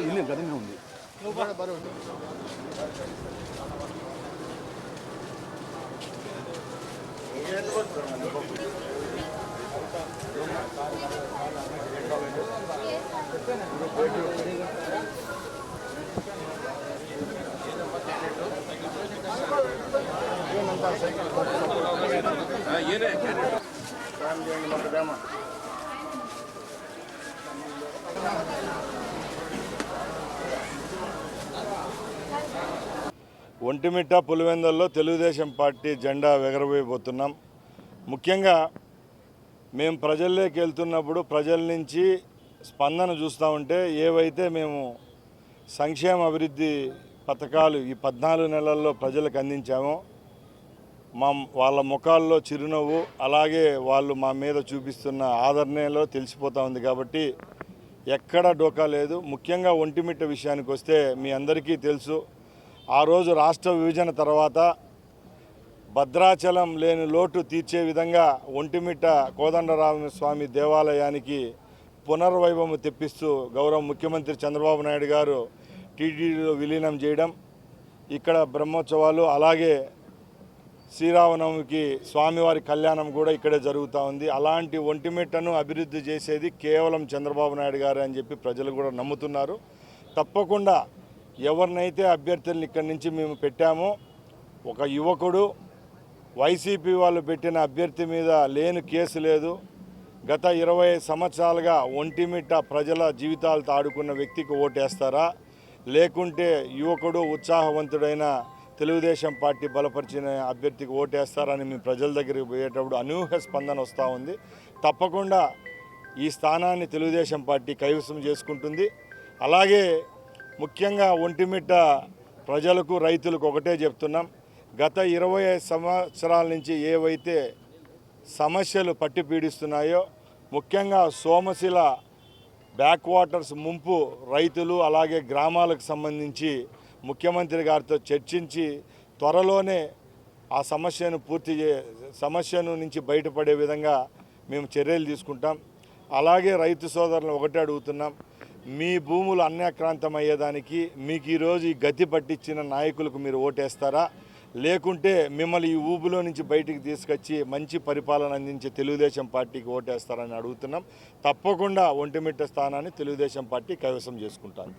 ఇల్లు గదిలో ఉంది. ಏನೇ ಮಾಡ್ಬೇಡ ఒంటిమిట్ట పులివెందల్లో తెలుగుదేశం పార్టీ జెండా ఎగరవేయబోతున్నాం ముఖ్యంగా మేము ప్రజల్లోకి వెళ్తున్నప్పుడు ప్రజల నుంచి స్పందన చూస్తూ ఉంటే ఏవైతే మేము సంక్షేమ అభివృద్ధి పథకాలు ఈ పద్నాలుగు నెలల్లో ప్రజలకు అందించామో మా వాళ్ళ ముఖాల్లో చిరునవ్వు అలాగే వాళ్ళు మా మీద చూపిస్తున్న ఆదరణలో తెలిసిపోతూ ఉంది కాబట్టి ఎక్కడ డోకా లేదు. ముఖ్యంగా ఒంటిమిట్ట విషయానికి వస్తే మీ అందరికీ తెలుసు ఆ రోజు రాష్ట్ర విభజన తర్వాత భద్రాచలం లేని లోటు తీర్చే విధంగా ఒంటిమిట్ట కోదండరామ స్వామి దేవాలయానికి పునర్వైభవం తెప్పిస్తూ గౌరవ ముఖ్యమంత్రి చంద్రబాబు నాయుడు గారు టీటీడీలో విలీనం చేయడం ఇక్కడ బ్రహ్మోత్సవాలు అలాగే శ్రీరామనవమికి స్వామివారి కళ్యాణం కూడా ఇక్కడే జరుగుతూ ఉంది. అలాంటి ఒంటిమిట్టను అభివృద్ధి చేసేది కేవలం చంద్రబాబు నాయుడు గారు అని చెప్పి ప్రజలు కూడా నమ్ముతున్నారు. తప్పకుండా ఎవరినైతే అభ్యర్థులను ఇక్కడి నుంచి మేము పెట్టామో ఒక యువకుడు వైసీపీ వాళ్ళు పెట్టిన అభ్యర్థి మీద లేని కేసు లేదు. గత ఇరవై సంవత్సరాలుగా ఒంటిమిట్ట ప్రజల జీవితాలతో ఆడుకున్న వ్యక్తికి ఓటేస్తారా? లేకుంటే యువకుడు ఉత్సాహవంతుడైన తెలుగుదేశం పార్టీ బలపరిచిన అభ్యర్థికి ఓటేస్తారని మేము ప్రజల దగ్గరికి పోయేటప్పుడు అనూహ్య స్పందన వస్తూ ఉంది. తప్పకుండా ఈ స్థానాన్ని తెలుగుదేశం పార్టీ కైవసం చేసుకుంటుంది. అలాగే ముఖ్యంగా ఒంటిమిట్ట ప్రజలకు రైతులకు ఒకటే చెప్తున్నాం. గత ఇరవై సంవత్సరాల నుంచి ఏవైతే సమస్యలు పట్టి పీడిస్తున్నాయో ముఖ్యంగా సోమశిల బ్యాక్ వాటర్స్ ముంపు రైతులు అలాగే గ్రామాలకు సంబంధించి ముఖ్యమంత్రి గారితో చర్చించి త్వరలోనే ఆ సమస్యను పూర్తి చే సమస్యను నుంచి బయటపడే విధంగా మేము చర్యలు తీసుకుంటాం. అలాగే రైతు సోదరులను ఒకటే అడుగుతున్నాం. మీ భూములు అన్యాక్రాంతం అయ్యేదానికి మీకు ఈరోజు ఈ గతి పట్టించిన నాయకులకు మీరు ఓటేస్తారా? లేకుంటే మిమ్మల్ని ఈ ఊబులో నుంచి బయటికి తీసుకొచ్చి మంచి పరిపాలన అందించే తెలుగుదేశం పార్టీకి ఓటేస్తారని అడుగుతున్నాం. తప్పకుండా ఒంటిమిట్ట స్థానాన్ని తెలుగుదేశం పార్టీ కైవసం చేసుకుంటాను.